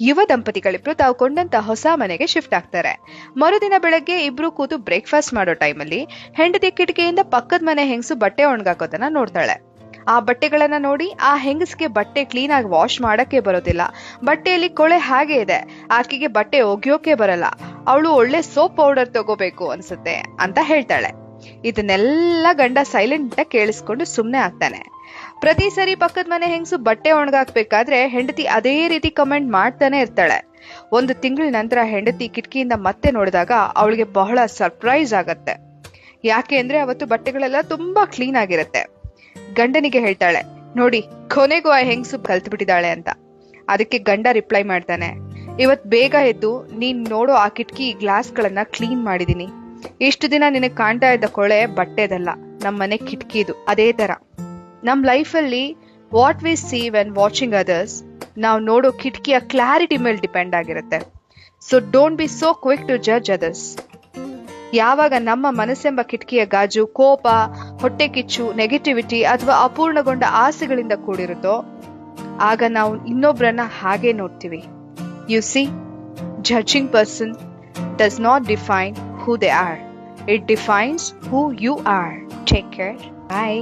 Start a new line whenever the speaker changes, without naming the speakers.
ಯುವ ದಂಪತಿಗಳಿಬ್ರು ತಾವು ಕೊಂಡಂತ ಹೊಸ ಮನೆಗೆ ಶಿಫ್ಟ್ ಆಗ್ತಾರೆ. ಮರುದಿನ ಬೆಳಗ್ಗೆ ಇಬ್ರು ಕೂತು ಬ್ರೇಕ್ಫಾಸ್ಟ್ ಮಾಡೋ ಟೈಮಲ್ಲಿ ಹೆಂಡತಿ ಕಿಟಕಿಯಿಂದ ಪಕ್ಕದ ಮನೆ ಹೆಂಗಸು ಬಟ್ಟೆ ಒಣಗಾಕೋದನ್ನ ನೋಡ್ತಾಳೆ. ಆ ಬಟ್ಟೆಗಳನ್ನ ನೋಡಿ ಆ ಹೆಂಗಸ್ಗೆ ಬಟ್ಟೆ ಕ್ಲೀನ್ ಆಗಿ ವಾಶ್ ಮಾಡಕ್ಕೆ ಬರೋದಿಲ್ಲ. ಬಟ್ಟೆಯಲ್ಲಿ ಕೊಳೆ ಹಾಗೆ ಇದೆ. ಆಕೆಗೆ ಬಟ್ಟೆ ಒಗೆಯೋಕೆ ಬರಲ್ಲ. ಅವಳು ಒಳ್ಳೆ ಸೋಪ್ ಪೌಡರ್ ತಗೋಬೇಕು ಅನ್ಸುತ್ತೆ ಅಂತ ಹೇಳ್ತಾಳೆ. ಇದನ್ನೆಲ್ಲ ಗಂಡ ಸೈಲೆಂಟ್ ಕೇಳಿಸ್ಕೊಂಡು ಸುಮ್ಮನೆ ಆಗ್ತಾನೆ. ಪ್ರತಿ ಸರಿ ಪಕ್ಕದ ಮನೆ ಹೆಂಗಸು ಬಟ್ಟೆ ಒಣಗಾಕ್ಬೇಕಾದ್ರೆ ಹೆಂಡತಿ ಅದೇ ರೀತಿ ಕಮೆಂಟ್ ಮಾಡ್ತಾನೆ ಇರ್ತಾಳೆ. ಒಂದು ತಿಂಗಳ ನಂತರ ಹೆಂಡತಿ ಕಿಟಕಿಯಿಂದ ಮತ್ತೆ ನೋಡಿದಾಗ ಅವಳಿಗೆ ಬಹಳ ಸರ್ಪ್ರೈಸ್ ಆಗತ್ತೆ. ಯಾಕೆ ಅಂದ್ರೆ ಅವತ್ತು ಬಟ್ಟೆಗಳೆಲ್ಲ ತುಂಬಾ ಕ್ಲೀನ್ ಆಗಿರತ್ತೆ. ಗಂಡನಿಗೆ ಹೇಳ್ತಾಳೆ, ನೋಡಿ, ಕೊನೆಗೂ ಆ ಹೆಂಗಸು ಕಲ್ತು ಬಿಟ್ಟಿದ್ದಾಳೆ ಅಂತ. ಅದಕ್ಕೆ ಗಂಡ ರಿಪ್ಲೈ ಮಾಡ್ತಾನೆ, ಇವತ್ ಬೇಗ ಎದ್ದು ನೀನ್ ನೋಡೋ ಆ ಕಿಟಕಿ ಗ್ಲಾಸ್ಗಳನ್ನ ಕ್ಲೀನ್ ಮಾಡಿದೀನಿ. ಇಷ್ಟು ದಿನ ನಿನಗೆ ಕಾಣ್ತಾ ಇದ್ದ ಕೊಳೆ ಬಟ್ಟೆದಲ್ಲ, ನಮ್ಮನೆ ಕಿಟಕಿದು, ಅದೇ ತರ. ನಮ್ ಲೈಫಲ್ಲಿ what we see when watching others, ನಾವು ನೋಡೋ ಕಿಟಕಿಯ ಕ್ಲಾರಿಟಿ ಮೇಲೆ ಡಿಪೆಂಡ್ ಆಗಿರುತ್ತೆ. So don't be so quick to judge others. ಯಾವಾಗ ನಮ್ಮ ಮನಸ್ಸೆಂಬ ಕಿಟಕಿಯ ಗಾಜು, ಕೋಪ, ಹೊಟ್ಟೆ ಕಿಚ್ಚು, ನೆಗೆಟಿವಿಟಿ ಅಥವಾ ಅಪೂರ್ಣಗೊಂಡ ಆಸೆಗಳಿಂದ ಕೂಡಿರುತ್ತೋ, ಆಗ ನಾವು ಇನ್ನೊಬ್ಬರನ್ನ ಹಾಗೆ ನೋಡ್ತೀವಿ. You see judging person does not define who they are it defines who you are take care bye